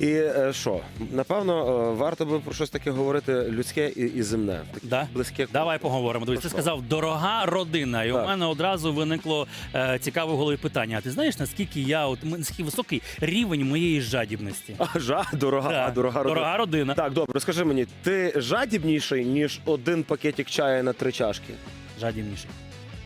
І е, що? Напевно, е, варто би про щось таке говорити людське і, і земне. Таке Да? Близьке. Давай поговоримо. Дивись, ти сказав дорога родина, і Так. у мене одразу виникло е, цікаве голові питання. А ти знаєш, наскільки я от наскільки високий рівень моєї жадібності? А, жа, дорога, Да. а, дорога родина. Дорога родина. Так, добре, скажи мені, ти жадібніший, ніж один пакетик чаю на три чашки? Жадібніший.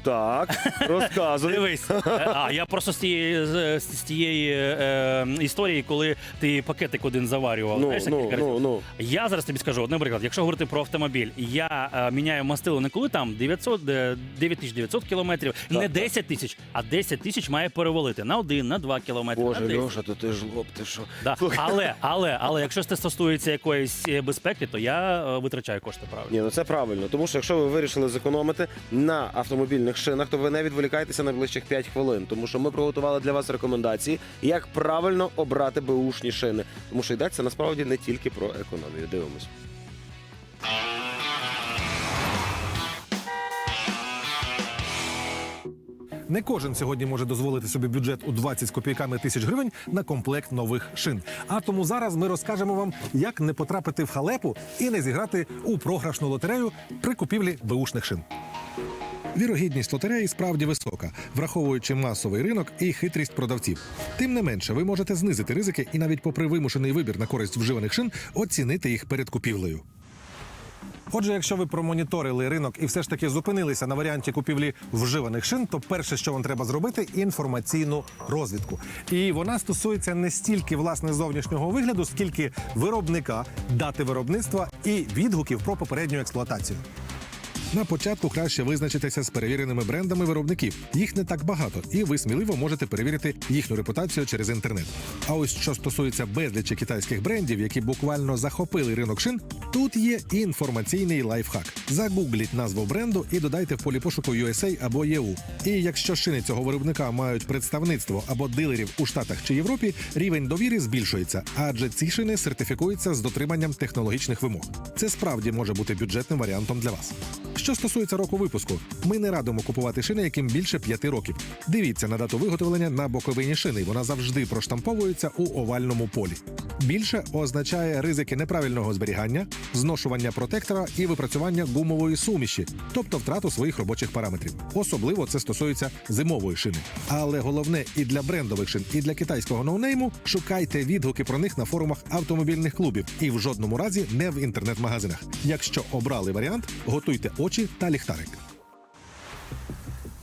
Так, розказуй. Дивись, Е, а я просто з тієї з, з тієї е, історії, коли ти пакетик один заварював. Ну, знаєш, ну, кілька разів? ну, ну. Я зараз тобі скажу, от, наприклад, якщо говорити про автомобіль, я е, міняю мастило не коли там 900, е, 9900 кілометрів, не 10 тисяч, а 10 тисяч має перевалити на 1, на 2 кілометри. на Боже, 10. Льоша, то ти жлоб, ти що? Да. Слухай. Але, але, але якщо це стосується якоїсь е, безпеки, то я е, витрачаю кошти правильно. Ні, ну це правильно, тому що якщо ви вирішили зекономити на автомобільних шинах, то ви не відволікайтеся найближчих 5 хвилин, тому що ми приготували для вас рекомендації, як правильно обрати беушні шини. Тому що йдеться насправді не тільки про економію. Дивимось. Не кожен сьогодні може дозволити собі бюджет у 20 з копійками тисяч гривень на комплект нових шин. А тому зараз ми розкажемо вам, як не потрапити в халепу і не зіграти у програшну лотерею при купівлі беушних шин. Вірогідність лотереї справді висока, враховуючи масовий ринок і хитрість продавців. Тим не менше, ви можете знизити ризики і навіть попри вимушений вибір на користь вживаних шин, оцінити їх перед купівлею. Отже, якщо ви промоніторили ринок і все ж таки зупинилися на варіанті купівлі вживаних шин, то перше, що вам треба зробити, інформаційну розвідку. І вона стосується не стільки власне зовнішнього вигляду, скільки виробника, дати виробництва і відгуків про попередню експлуатацію. На початку краще визначитися з перевіреними брендами виробників. Їх не так багато, і ви сміливо можете перевірити їхню репутацію через інтернет. А ось що стосується безлічі китайських брендів, які буквально захопили ринок шин, тут є інформаційний лайфхак. Загугліть назву бренду і додайте в полі пошуку USA або EU. І якщо шини цього виробника мають представництво або дилерів у Штатах чи Європі, рівень довіри збільшується, адже ці шини сертифікуються з дотриманням технологічних вимог. Це справді може бути бюджетним варіантом для вас. Що стосується року випуску, ми не радимо купувати шини, яким більше 5 років. Дивіться на дату виготовлення на боковині шини. Вона завжди проштамповується у овальному полі. Більше означає ризики неправильного зберігання, зношування протектора і випрацювання гумової суміші, тобто втрату своїх робочих параметрів. Особливо це стосується зимової шини. Але головне і для брендових шин, і для китайського ноунейму шукайте відгуки про них на форумах автомобільних клубів і в жодному разі не в інтернет-магазинах. Якщо обрали варіант, готуйте очі та ліхтарик.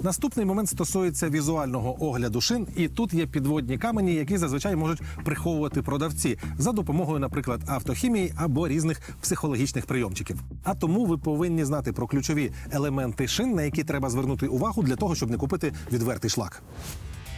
Наступний момент стосується візуального огляду шин, і тут є підводні камені, які зазвичай можуть приховувати продавці за допомогою, наприклад, автохімії або різних психологічних прийомчиків. А тому ви повинні знати про ключові елементи шин, на які треба звернути увагу для того, щоб не купити відвертий шлак.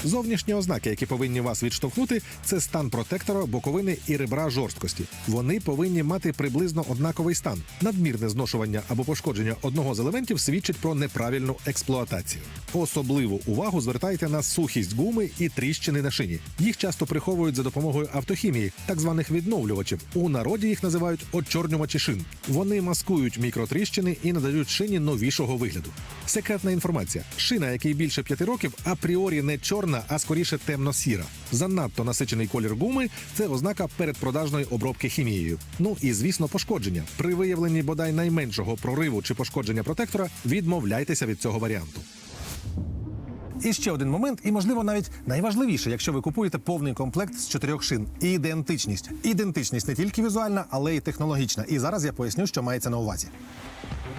Зовнішні ознаки, які повинні вас відштовхнути, це стан протектора, боковини і ребра жорсткості. Вони повинні мати приблизно однаковий стан. Надмірне зношування або пошкодження одного з елементів свідчить про неправильну експлуатацію. Особливу увагу звертайте на сухість гуми і тріщини на шині. Їх часто приховують за допомогою автохімії, так званих відновлювачів. У народі їх називають очорнювачі шин. Вони маскують мікротріщини і надають шині новішого вигляду. Секретна інформація: шина, якій більше п'яти років, апріорі не чорна, а скоріше темно-сіра. Занадто насичений колір гуми це ознака передпродажної обробки хімією. Ну і звісно, пошкодження. При виявленні бодай найменшого прориву чи пошкодження протектора відмовляйтеся від цього варіанту. І ще один момент, і можливо навіть найважливіше, якщо ви купуєте повний комплект з чотирьох шин. Ідентичність. Ідентичність не тільки візуальна, але й технологічна. І зараз я поясню, що мається на увазі.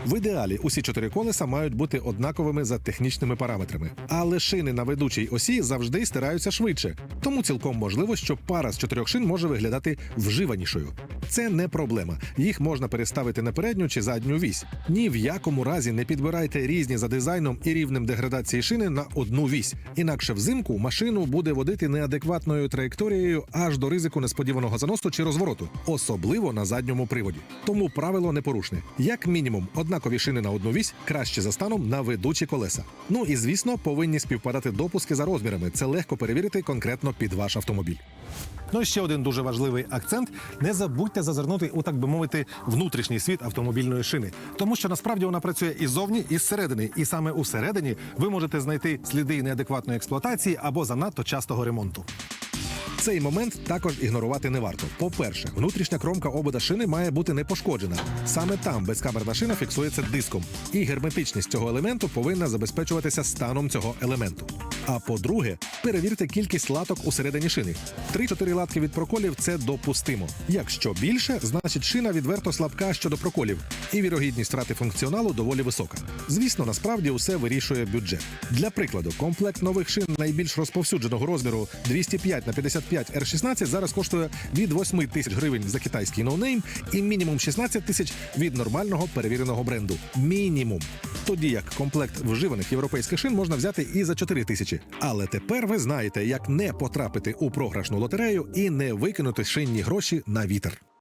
В ідеалі усі чотири колеса мають бути однаковими за технічними параметрами, але шини на ведучій осі завжди стираються швидше, тому цілком можливо, що пара з чотирьох шин може виглядати вживанішою. Це не проблема. Їх можна переставити на передню чи задню вісь. Ні в якому разі не підбирайте різні за дизайном і рівнем деградації шини на одну вісь. Інакше взимку машину буде водити неадекватною траєкторією аж до ризику несподіваного заносу чи розвороту, особливо на задньому приводі. Тому правило непорушне. Як мінімум, однакові шини на одну вісь краще за станом на ведучі колеса. Ну і звісно, повинні співпадати допуски за розмірами. Це легко перевірити конкретно під ваш автомобіль. Ну і ще один дуже важливий акцент: не забудьте зазирнути у так би мовити внутрішній світ автомобільної шини, тому що насправді вона працює і ззовні, і зсередини. І саме усередині ви можете знайти сліди неадекватної експлуатації або занадто частого ремонту. Цей момент також ігнорувати не варто. По-перше, внутрішня кромка обода шини має бути не пошкоджена. Саме там безкамерна шина фіксується диском, і герметичність цього елементу повинна забезпечуватися станом цього елементу. А по-друге, перевірте кількість латок усередині шини. 3-4 латки від проколів це допустимо. Якщо більше, значить шина відверто слабка щодо проколів, і вірогідність втрати функціоналу доволі висока. Звісно, насправді усе вирішує бюджет. Для прикладу, комплект нових шин найбільш розповсюдженого розміру 205 на 55 R16 зараз коштує від 8 тисяч гривень за китайський ноунейм і мінімум 16 тисяч від нормального перевіреного бренду. Мінімум. Тоді як комплект вживаних європейських шин можна взяти і за 4 тисячі. Але тепер ви знаєте, як не потрапити у програшну лотерею і не викинути шинні гроші на вітер.